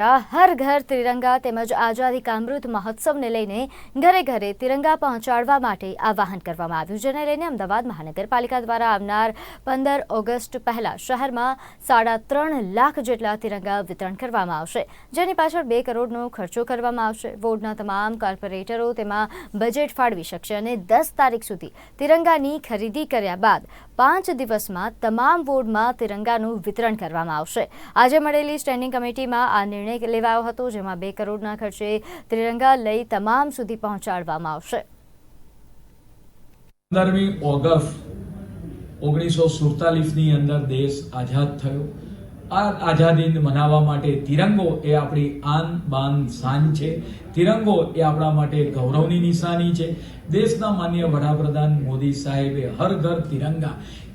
હર ઘર તિરંગા તેમજ આઝાદી કા અમૃત મહોત્સવને લઈને ઘરે ઘરે તિરંગા પહોંચાડવા માટે આવાહન કરવામાં આવ્યું, જેને લઈને અમદાવાદ મહાનગરપાલિકા દ્વારા આવનાર પંદર ઓગસ્ટ પહેલા શહેરમાં સાડા ત્રણ લાખ જેટલા તિરંગા વિતરણ કરવામાં આવશે. જેની પાછળ બે કરોડનો ખર્ચો કરવામાં આવશે. બોર્ડના તમામ કોર્પોરેટરો તેમાં બજેટ ફાળવી શકશે અને દસ તારીખ સુધી તિરંગાની ખરીદી કર્યા બાદ પાંચ દિવસમાં તમામ વોર્ડમાં તિરંગાનું વિતરણ કરવામાં આવશે. આજે મળેલી સ્ટેન્ડિંગ કમિટીમાં આ નિર્ણય લેવાયો હતો, જેમાં બે કરોડના ખર્ચે ત્રિરંગા લઈ તમામ સુધી પહોંચાડવામાં આવશે. પંદરમી ઓગસ્ટ ઓગણીસો સુડતાલીસની અંદર દેશ આઝાદ થયો. આ આઝાદી મનાવવા માટે તિરંગો એ આપણી આન બાન શાન છે. તિરંગો એ આપણા માટે ગૌરવની નિશાની છે. દેશના માન્ય વડાપ્રધાન મોદી સાહેબે હર ઘર તિરંગા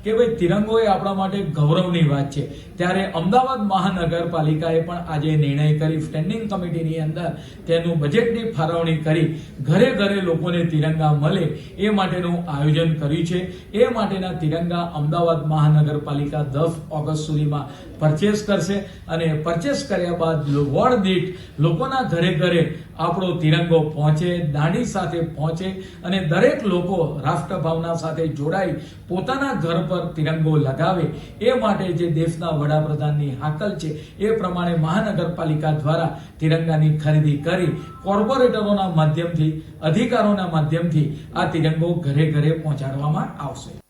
કે ભાઈ તિરંગો એ આપણા માટે ગૌરવની વાત છે. ત્યારે અમદાવાદ મહાનગરપાલિકાએ પણ આજે નિર્ણય કરી સ્ટેન્ડિંગ કમિટીની અંદર તેનું બજેટની ફાળવણી કરી ઘરે ઘરે લોકોને તિરંગા મળે એ માટેનું આયોજન કર્યું છે. એ માટેના તિરંગા અમદાવાદ મહાનગરપાલિકા દસ ઓગસ્ટ સુધીમાં પરચેસ કરશે અને પરચેસ કર્યા બાદ વોર્ડ દીઠ લોકોના ઘરે ઘરે આપણો તિરંગો પહોંચે, દાંડી સાથે પહોંચે અને દરેક લોકો રાષ્ટ્રભાવના સાથે જોડાઈ પોતાના ઘર પર તિરંગો લગાવે. એ માટે જે દેશના વડાપ્રધાનની હાકલ છે, એ પ્રમાણે મહાનગરપાલિકા દ્વારા તિરંગાની ખરીદી કરી કોર્પોરેટરોના માધ્યમથી, અધિકારોના માધ્યમથી આ તિરંગો ઘરે ઘરે પહોંચાડવામાં આવશે.